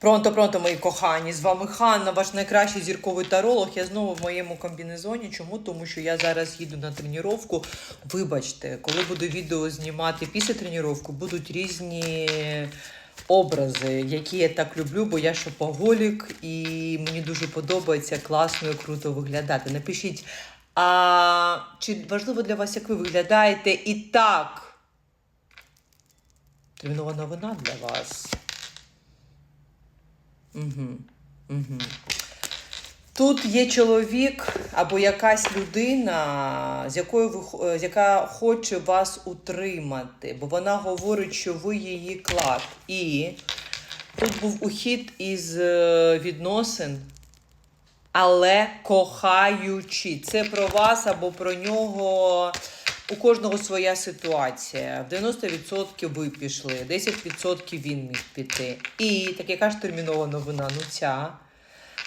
Пронто, пронто, мої кохані, з вами Ханна, ваш найкращий зірковий таролог. Я знову в моєму комбінезоні. Чому? Тому що я зараз їду на тренування. Вибачте, коли буду відео знімати після тренування, будуть різні образи, які я так люблю, бо я шопоголік і мені дуже подобається класно і круто виглядати. Напишіть, а чи важливо для вас, як ви виглядаєте? І так, термінова новина для вас. Угу. Угу. Тут є чоловік або якась людина, з якою ви яка хоче вас утримати, бо вона говорить, що ви її клад. І тут був ухід із е, відносин, але кохаючи. Це про вас або про нього. У кожного своя ситуація. В 90% ви пішли, 10% він міг піти. І так яка ж термінова новина? Ну ця.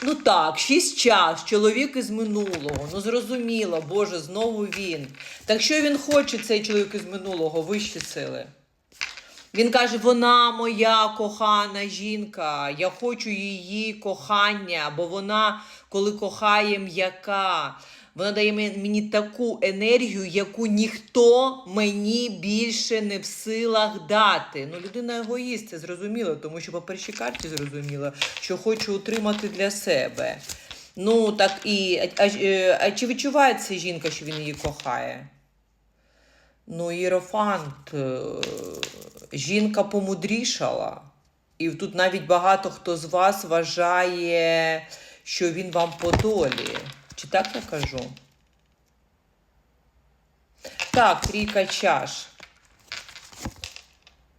Ну так, шість час, чоловік із минулого. Ну зрозуміло, Боже, знову він. Так що він хоче, цей чоловік із минулого, вищі сили? Він каже: вона моя кохана жінка, я хочу її кохання, бо вона, коли кохає м'яка, вона дає мені таку енергію, яку ніхто мені більше не в силах дати. Ну, людина егоїст, це зрозуміло, тому що по першій карті зрозуміло, що хочу утримати для себе. Ну, так і. А, а, е, а чи відчуває ця жінка, що він її кохає? Ну, Єрофант, е, жінка помудрішала. І тут навіть багато хто з вас вважає, що він вам по долі. Чи так я кажу? Так, трійка чаш.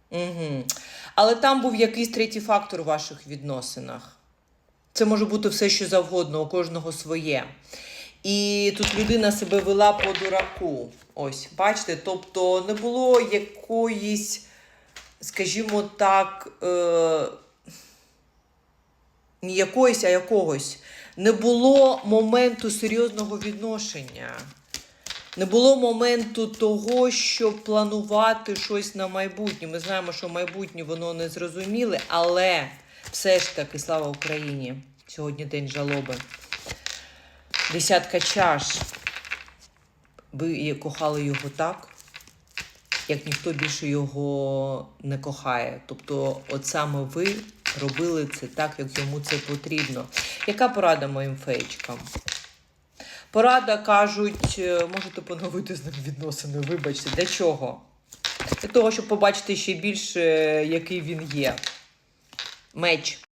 Угу. Але там був якийсь третій фактор у ваших відносинах. Це може бути все, що завгодно, у кожного своє. І тут людина себе вела по дураку. Ось, бачите, тобто не було якоїсь, скажімо так, е, не якоїсь, а якогось. Не було моменту серйозного відношення. Не було моменту того, щоб планувати щось на майбутнє. Ми знаємо, що майбутнє воно не зрозуміле, але все ж таки, слава Україні! Сьогодні день жалоби. Десятка чаш. Ви кохали його так, як ніхто більше його не кохає. Тобто, от саме ви робили це так, як йому це потрібно. Яка порада моїм феєчкам? Порада кажуть, е, можете поновити з ним відносини, вибачте, для чого? Для того, щоб побачити ще більше, який він є. Меч.